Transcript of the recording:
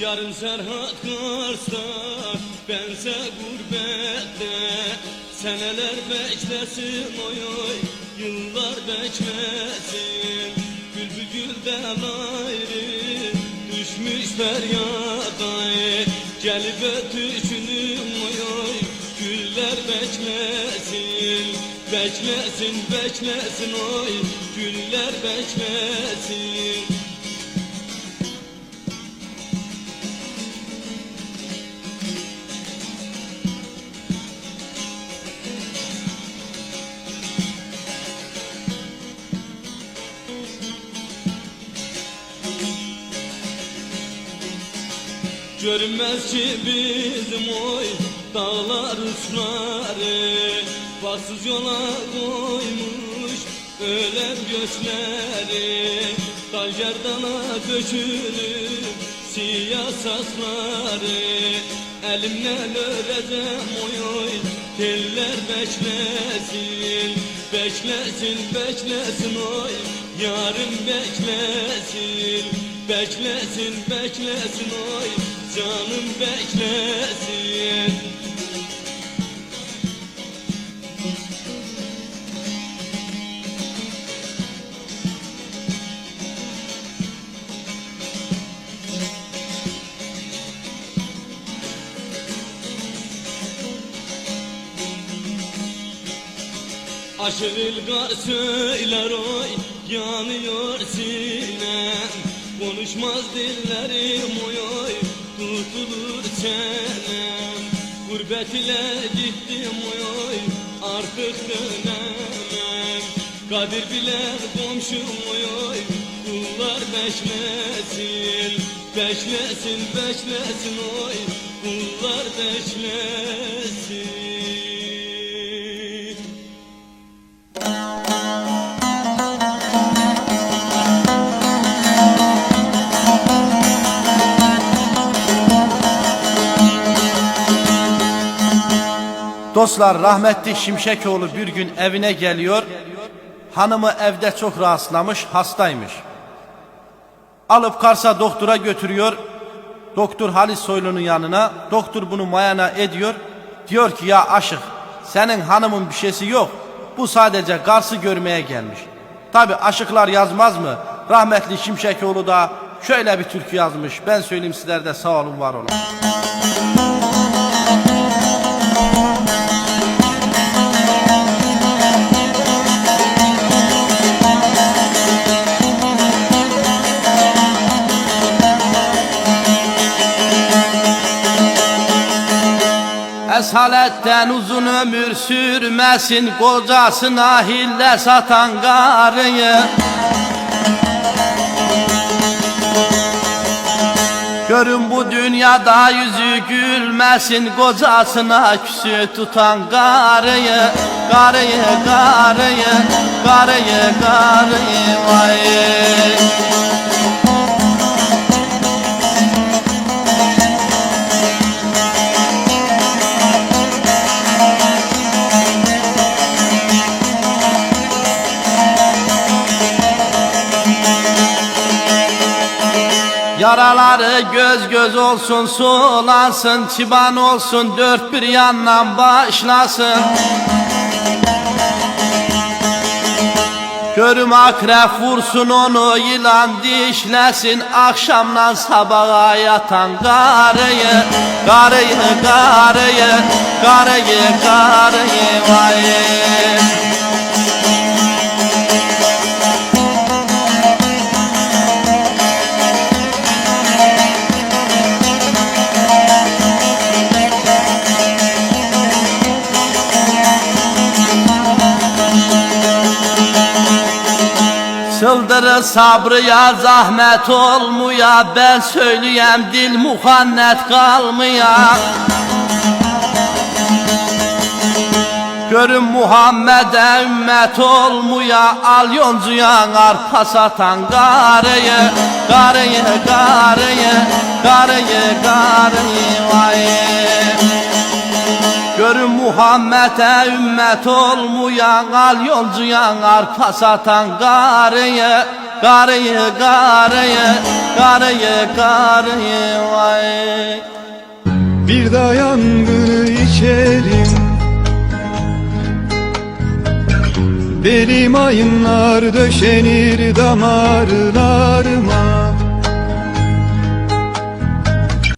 Yarın Serhat Kars'ta bense gurbette Seneler beklesin oy oy yıllar beklesin. Bülbül gülden ayrı düşmüş feryada Gelip ötüşünüm oy oy güller beklesin. Beklesin beklesin oy güller beklesin Görünmez ki bizim oy dağlar uçları Baksız yola koymuş ölen göçleri. Dal gerdana dökülüp siyah sasları. Elimle öreceğim oy oy teller beklesin. Beklesin beklesin oy yarın beklesin. Beklesin beklesin oy canım beklesin. Aşırı ilgar söyler oy yanıyor sinem. Konuşmaz oy tutulur çenem Gurbet ile gittim oy artık dönemem. Kadir bilen komşum oy. Kullar beşlesin Beşlesin beşlesin oy. Kullar beşlesin Dostlar rahmetli Şimşekoğlu bir gün evine geliyor. Hanımı evde çok rahatsızlamış, hastaymış. Alıp Kars'a doktora götürüyor. Doktor Halis Soylu'nun yanına. Doktor bunu mayana ediyor. Diyor ki ya aşık senin hanımın bir şeysi yok. Bu sadece Kars'ı görmeye gelmiş. Tabi aşıklar yazmaz mı? Rahmetli Şimşekoğlu da şöyle bir türkü yazmış. Ben söyleyeyim sizler de sağ olun var olun. Esaletten uzun ömür sürmesin Kocasına hille satan karıyı. Görün bu dünyada yüzü gülmesin Kocasına küsü tutan karıyı. Karıyı, karıyı, karıyı, karıyı vay Yaraları göz göz olsun sulansın Çıban olsun dört bir yandan başlasın. Görüm akrep vursun onu yılan dişlesin Akşamdan sabaha yatan karıyı Karıyı karıyı karıyı karıyı vay Çıldırır sabrıya zahmet olmuya. Ben söyleyem dil muhannet kalmaya. Görün Muhammed'e ümmet olmuya. Al yoncuyan arpa satan karıyı Karıyı, karıyı, karıyı, karıyı vay Görün Muhammed'e ümmet olmayan Al yolcuyan arpa satan karıyı Karıyı karıyı Karıyı karıyı vay. Bir de yangını içerim. Benim ayınlar döşenir damarlarıma